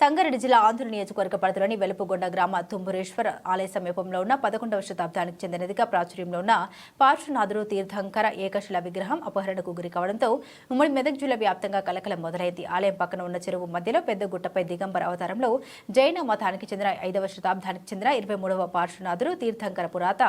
సంగారెడ్డి జిల్లా ఆంధ్ర నియోజకవర్గ పరిధిలోని వెలుపుగొండ గ్రామ తుంబురేశ్వర ఆలయ సమీపంలో ఉన్న పదకొండవ శతాబ్దానికి చెందినదిగా ప్రాచుర్యంలో ఉన్న పార్శ్వనాథుడు తీర్థంకర ఏకశిల విగ్రహం అపహరణకు గురి కావడంతో ఉమ్మడి మెదక్ జిల్లా వ్యాప్తంగా కలకలం మొదలైంది. ఆలయం పక్కన ఉన్న చెరువు మధ్యలో పెద్ద గుట్టపై దిగంబర అవతారంలో జైన మతానికి చెందిన ఐదవ శతాబ్దానికి చెందిన ఇరవై మూడవ పార్శ్వనాథుడు తీర్థంకర పురాత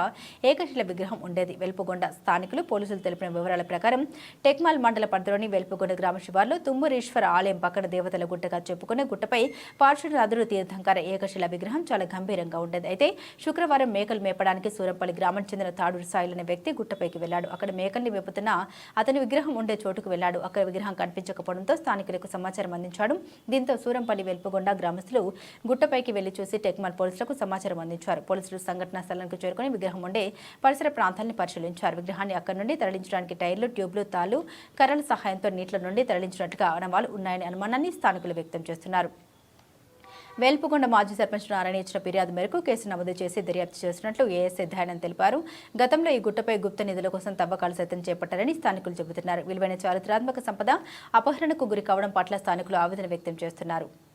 ఏకశిల విగ్రహం ఉండేది. వెలుపుగొండ స్థానికులు పోలీసులు తెలిపిన వివరాల ప్రకారం టెక్మాల్ మండల పరిధిలోని వెలుపుగొండ గ్రామ శివార్లో తుమ్మరేశ్వర ఆలయం పక్కన దేవతల గుట్టగా చెప్పుకునే గుట్టపై పార్శ్వనాథుడు తీర్థంకర ఏకశిల విగ్రహం చాలా గంభీరంగా ఉండేది. అయితే శుక్రవారం మేకలు మేపడానికి సూరంపల్లి గ్రామం చెందిన తాడూరు సాయిల్ అనే వ్యక్తి గుట్టపైకి వెళ్ళాడు అక్కడ మేకల్ని మేపుతున్న అతని విగ్రహం ఉండే చోటుకు వెళ్ళాడు అక్కడ విగ్రహం కనిపించకపోవడంతో స్థానికులకు సమాచారం అందించాడు. దీంతో సూరంపల్లి వెలుపుగొండ గ్రామస్తులు గుట్టపైకి వెళ్ళి చూసి టెక్మాల్ పోలీసులకు సమాచారం అందించారు. పోలీసులు సంఘటనా స్థలానికి చేరుకుని విగ్రహం ఉండే పరిసర ప్రాంతాన్ని పరిశీలించారు. విగ్రహాన్ని అక్కడి నుండి తరలించడానికి టైర్లు ట్యూబ్లు తాళ్ళు కర్రల సహాయంతో నీటిలో నుండి తరలించినట్టుగా ఆనవాలు ఉన్నాయని అనుమానాన్ని స్థానికులు వ్యక్తం చేస్తున్నారు. వేల్పుకొండ మాజీ సర్పంచ్ నారాయణ ఇచ్చిన ఫిర్యాదు మేరకు కేసు నమోదు చేసి దర్యాప్తు చేసినట్లు ఏఎస్ఐ దయానంద్ తెలిపారు. గతంలో ఈ గుట్టపై గుప్త నిధుల కోసం తవ్వకాలు సైతం చేపట్టారని స్థానికులు చెబుతున్నారు. విలువైన చారిత్రాత్మక సంపద అపహరణకు గురి కావడం పట్ల స్థానికులు ఆవేదన వ్యక్తం చేస్తున్నారు.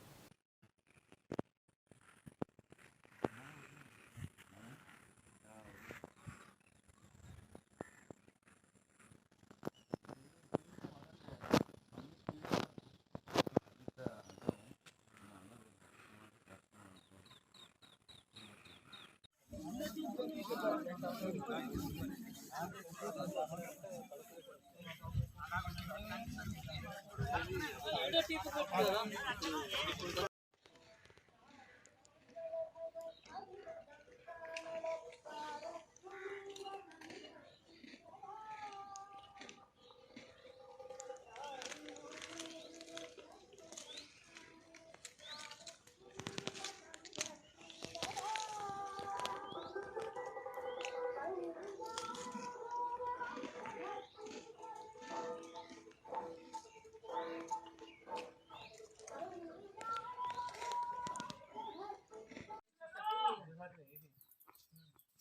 টিপ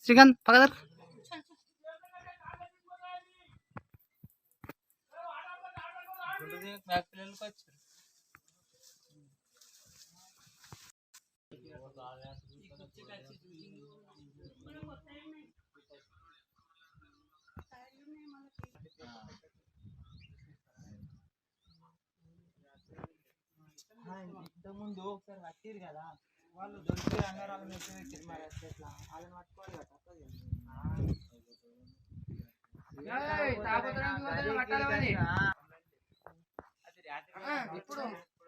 శ్రీకాంత్ పక్కదర్ ఇంతకుముందు ఒకసారి కట్టిరు కదా వాళ్ళు దొరికి అన్నారు వాళ్ళ మెసేజ్ పెట్టారు మరి అట్లా ఎట్లా వాళ్ళని పట్టుకోవాలి కదా తప్పదు ఇప్పుడు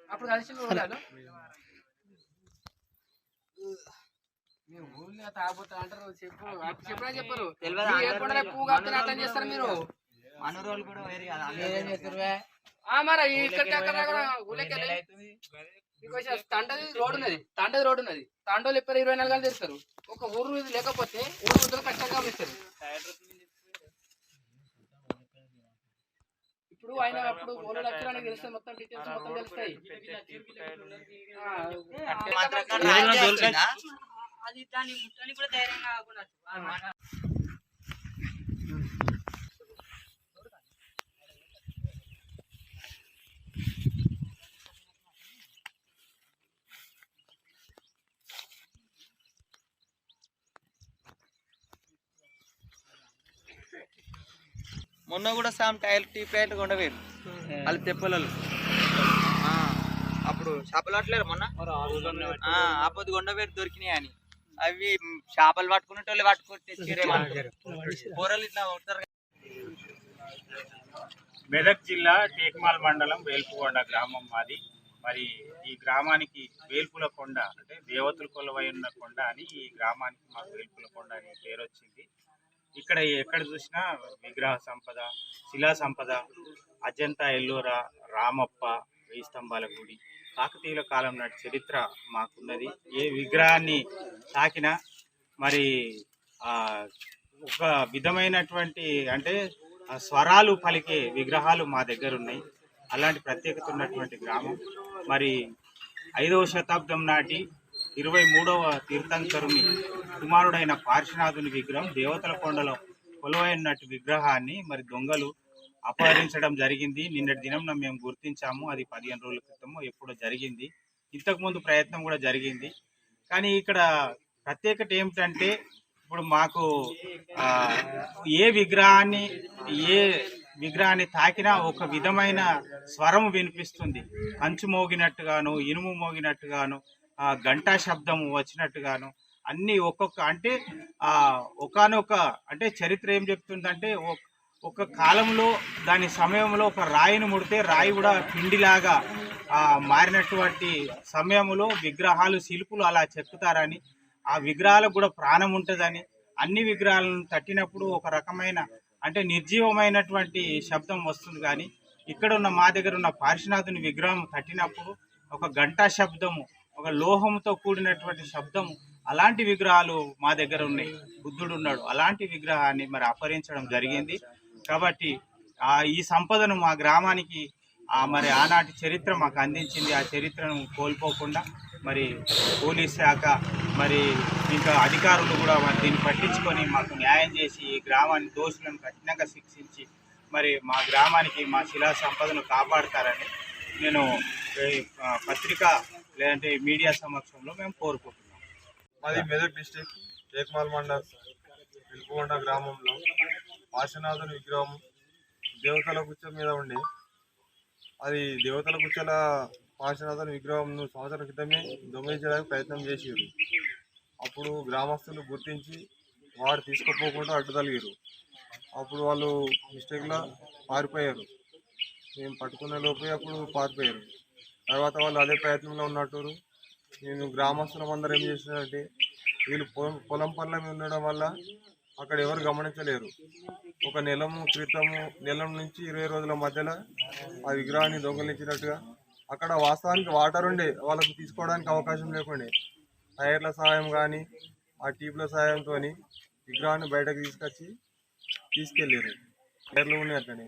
అప్పుడు కలిసి మీరు ఊళ్ళో అంటారు చెప్పు. అప్పుడు చెప్పరా తెలియదా? మీరు చెప్పకుండా పువ్వు కాపుతారు అట్లా చేస్తారు మీరు? కూడా వేరు కదా. ఊళ్ళకి వచ్చి తండది రోడ్ ఉన్నది. తండది రోడ్ ఉన్నది. తండోలు ఎప్పుడు ఇరవై నాలుగు గంటలు తెస్తారు. ఒక ఊరు ఇది లేకపోతే ఊరు వద్దరు కష్టంగా ఇస్తారు ఇప్పుడు ఆయన అప్పుడు ఊళ్ళో లక్షణానికి తెలిస్తే మొత్తం డీటెయిల్స్ మొత్తం తెలుస్తాయి. ఆ, అది దాన్ని ముట్టని కూడా ధైర్యంగా మొన్న కూడా సామ్ టైల్ టీ ప్యాంట్ కొండవేరు. వాళ్ళు తెప్పలలు. ఆ, అప్పుడు చేపలు పట్టలేరు మొన్న? ఆ, ఆపొద్దు కొండవేరు దొరికినాయి అని. అవి చేపలు పట్టుకునేటోళ్ళు పట్టుకొని తెచ్చిరే కూరలు ఇట్లా కదా. మెదక్ జిల్లా టేక్మాల్ మండలం వేల్పుకొండ గ్రామం మాది. మరి ఈ గ్రామానికి వేల్పుల కొండ అంటే దేవతల కొలవై ఉన్న కొండ అని ఈ గ్రామానికి మాకు వేల్పుల కొండ అనే పేరు వచ్చింది ఇక్కడ ఎక్కడ చూసినా విగ్రహ సంపద శిలా సంపద అజంతా ఎల్లోరా రామప్ప వెయ్యి స్తంభాల గుడి కాకతీయుల కాలం నాటి చరిత్ర మాకున్నది. ఏ విగ్రహాన్ని తాకినా మరి ఒక విధమైనటువంటి అంటే స్వరాలు పలికే విగ్రహాలు మా దగ్గర ఉన్నాయి. అలాంటి ప్రత్యేకత ఉన్నటువంటి గ్రామం. మరి ఐదవ శతాబ్దం నాటి ఇరవై మూడవ తీర్థంకరుని కుమారుడైన పార్శ్వనాథుని విగ్రహం దేవతల కొండలో కొలువైనట్టు విగ్రహాన్ని మరి దొంగలు అపహరించడం జరిగింది. నిన్నటి దినం మేము గుర్తించాము. అది పదిహేను రోజుల క్రితము ఎప్పుడో జరిగింది. ఇంతకుముందు ప్రయత్నం కూడా జరిగింది. కానీ ఇక్కడ ప్రత్యేకత ఏమిటంటే ఇప్పుడు మాకు ఏ విగ్రహాన్ని ఏ విగ్రహాన్ని తాకినా ఒక విధమైన స్వరం వినిపిస్తుంది. కంచు మోగినట్టుగాను ఇనుము మోగినట్టుగాను గంటా శబ్దం వచ్చినట్టుగాను అన్ని ఒక్కొక్క అంటే ఆ ఒకనొక అంటే చరిత్ర ఏం చెప్తుందంటే ఒక- కాలంలో దాని సమయంలో ఒక రాయిని ముడితే రాయి కూడా పిండిలాగా ఆ మారినటువంటి సమయంలో విగ్రహాలు శిల్పులు అలా చెక్కుతారని ఆ విగ్రహాలకు కూడా ప్రాణం ఉంటుందని అన్ని విగ్రహాలను తట్టినప్పుడు ఒక రకమైన అంటే నిర్జీవమైనటువంటి శబ్దం వస్తుంది కానీ ఇక్కడ ఉన్న మా దగ్గర ఉన్న పార్శ్వనాథుని విగ్రహం తట్టినప్పుడు ఒక గంటా శబ్దము ఒక లోహంతో కూడినటువంటి శబ్దము అలాంటి విగ్రహాలు మా దగ్గర ఉన్నాయి. బుద్ధుడు ఉన్నాడు. అలాంటి విగ్రహాన్ని మరి అపహరించడం జరిగింది. కాబట్టి ఆ ఈ సంపదను మా గ్రామానికి ఆ మరి ఆనాటి చరిత్ర మాకు అందించింది. ఆ చరిత్రను కోల్పోకుండా మరి పోలీస్ శాఖ మరి ఇంకా అధికారులు కూడా మరి దీన్ని పట్టించుకొని మాకు న్యాయం చేసి ఈ గ్రామాన్ని దోషులను కఠినంగా శిక్షించి మరి మా గ్రామానికి మా శిలా సంపదను కాపాడతారని నేను పత్రికా పత్రిక లేదంటే మీడియా సమక్షంలో మేము కోరుకుంటున్నాం. మాది మెదక్ డిస్టిక్ టేక్మాల్ మండల్ పిలుపుకొండ గ్రామంలో పాశనాథుని విగ్రహం దేవతల గుచ్చ మీద ఉండి. అది దేవతల గుచ్చల పాశనాథుని విగ్రహం సంవత్సరం క్రితమే దొంగిలించడానికి ప్రయత్నం చేసారు అప్పుడు గ్రామస్తులు గుర్తించి వారు తీసుకుపోకుండా అడ్డుదలిగారు అప్పుడు వాళ్ళు మిస్టేక్లో పారిపోయారు. మేము పట్టుకునే లోపే అప్పుడు పారిపోయారు. తర్వాత వాళ్ళు అదే ప్రయత్నంలో ఉన్నట్టు. నేను గ్రామస్తులం అందరూ ఏం చేసినారంటే వీళ్ళు పొలం పొలం పనుల మీద ఉండడం వల్ల అక్కడ ఎవరు గమనించలేరు. ఒక నెలము క్రితము నెల నుంచి ఇరవై రోజుల మధ్యలో ఆ విగ్రహాన్ని దొంగలించినట్టుగా అక్కడ వాస్తవానికి వాటర్ ఉండే వాళ్ళకు తీసుకోవడానికి అవకాశం లేకుండే. టైర్ల సహాయం కానీ ఆ ట్యూబ్ల సహాయంతో విగ్రహాన్ని బయటకు తీసుకొచ్చి తీసుకెళ్ళారు టైర్లు ఉన్నాయి అట్లనే.